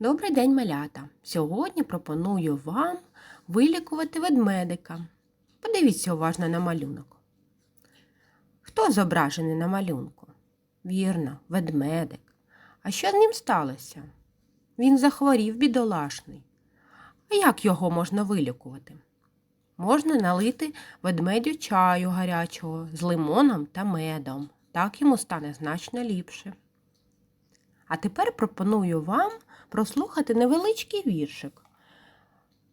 Добрий день, малята! Сьогодні пропоную вам вилікувати ведмедика. Подивіться уважно на малюнок. Хто зображений на малюнку? Вірно, ведмедик. А що з ним сталося? Він захворів бідолашний. А як його можна вилікувати? Можна налити ведмедю чаю гарячого з лимоном та медом. Так йому стане значно ліпше. А тепер пропоную вам прослухати невеличкий віршик,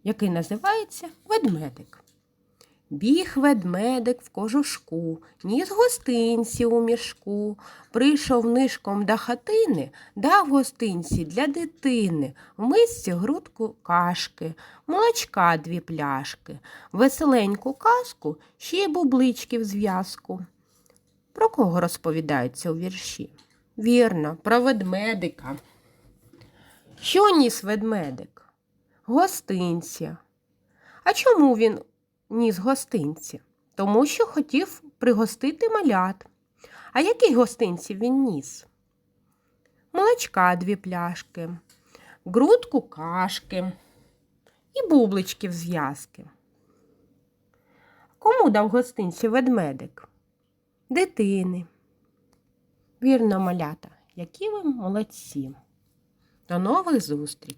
який називається Ведмедик. Біг ведмедик в кожушку, ніс гостинці у мішку, прийшов нишком до хатини, дав гостинці для дитини, в мисці грудку кашки, молочка дві пляшки, веселеньку казку, ще й бублички в зв'язку. Про кого розповідається у вірші? Вірно, про ведмедика. Що ніс ведмедик? Гостинці. А чому він ніс гостинці? Тому що хотів пригостити малят. А які гостинці він ніс? Молочка дві пляшки, грудку кашки і бублички зв'язки. Кому дав гостинці ведмедик? Дитини. Вірно, малята, які ви молодці. До нових зустрічей!